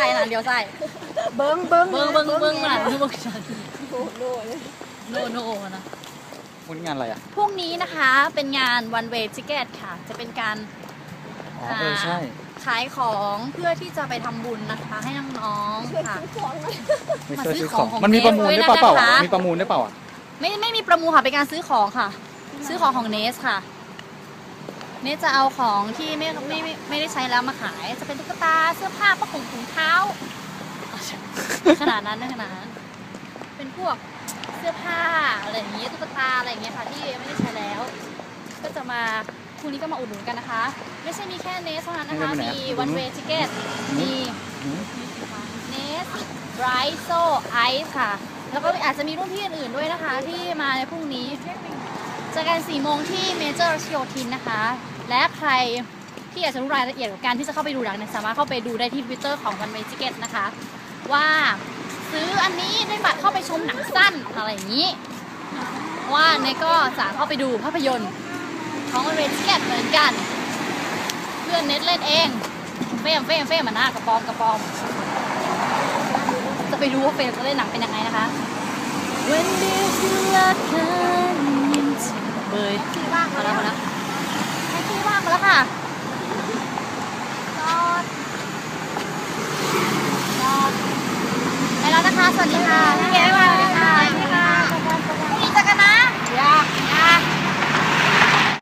ส้นะเดียวไส้เบิ้งเบิ้งเบิ้งเบิ้งเบิ้งมันเบิ้งฉันโอ้โหเลยโนโนนะวันนี้งานอะไรอะพรุ่งนี้นะคะเป็นงาน one way ticket ค่ะ จะเป็นการอ๋อเออใช่ขายของเพื่อที่จะไปทำบุญนะคะ ให้น้องช่วยๆค่ะซื้อของหน่อยไม่ช่วยมาซื้ซื้ออขขอองงของมันมีประมูลเนสได้เปล่าด้วยเปล่านะคะอะมีประมูลได้เปล่าอะไม่ไม่มีประมูลค่ะเป็นการซื้อของค่ะ ซื้อของของเนสค่ะ เนสจะเอาของที่ไม่ไม่ไม่ไม่ได้ใช้แล้วมาขาย จะเป็นตุ๊กตาเสื้อผ้าผ้าถุงถุงเท้า ขนาดนั้นนะขนาดนั้นเป็นพวกเสื้อผ้าอะไรอย่างเงี้ยตุ๊กตาอะไรอย่างเงี้ยค่ะที่ไม่ได้ใช้แล้ว ก็จะมาพรุ่งนี้ก็มาอุดหนุนกันนะคะ ไม่ใช่มีแค่เนสเท่านั้นนะคะ มีวันเวทิเกตมีหืมเนสไรโซไอซ์ค่ะ แล้วก็อาจจะมีรุ่นพี่อื่นๆด้วยนะคะ ที่มาในพรุ่งนี้เจอกัน4โมงที่เมเจอร์รัชโยธินนะคะ และใครที่อยากจะรู้รายละเอียดของการที่จะเข้าไปดูหนังเนี่ยสามารถเข้าไปดูได้ที่ทวิตเตอร์ของวันเวทิเกตนะคะ ว่าซื้ออันนี้ได้บัตรเข้าไปชมหนังสั้นอะไรอย่างนี้ ว่าเนยก็สามารถเข้าไปดูภาพยนตร์ของวันเวทิเกตเหมือนกัน เพื่อนเน็ตเล่นเองเฟมเฟมเฟมมันหน้ากระปอมกระปอมจะไปรู้ว่าเฟมจะเล่นหนังเป็นยังไงนะคะ When there's love coming to เบย ที่ว่าง มา มา แล้ แล้ว ว มาแล้วให้ที่ว่างมาแล้วค่ะจอด จอด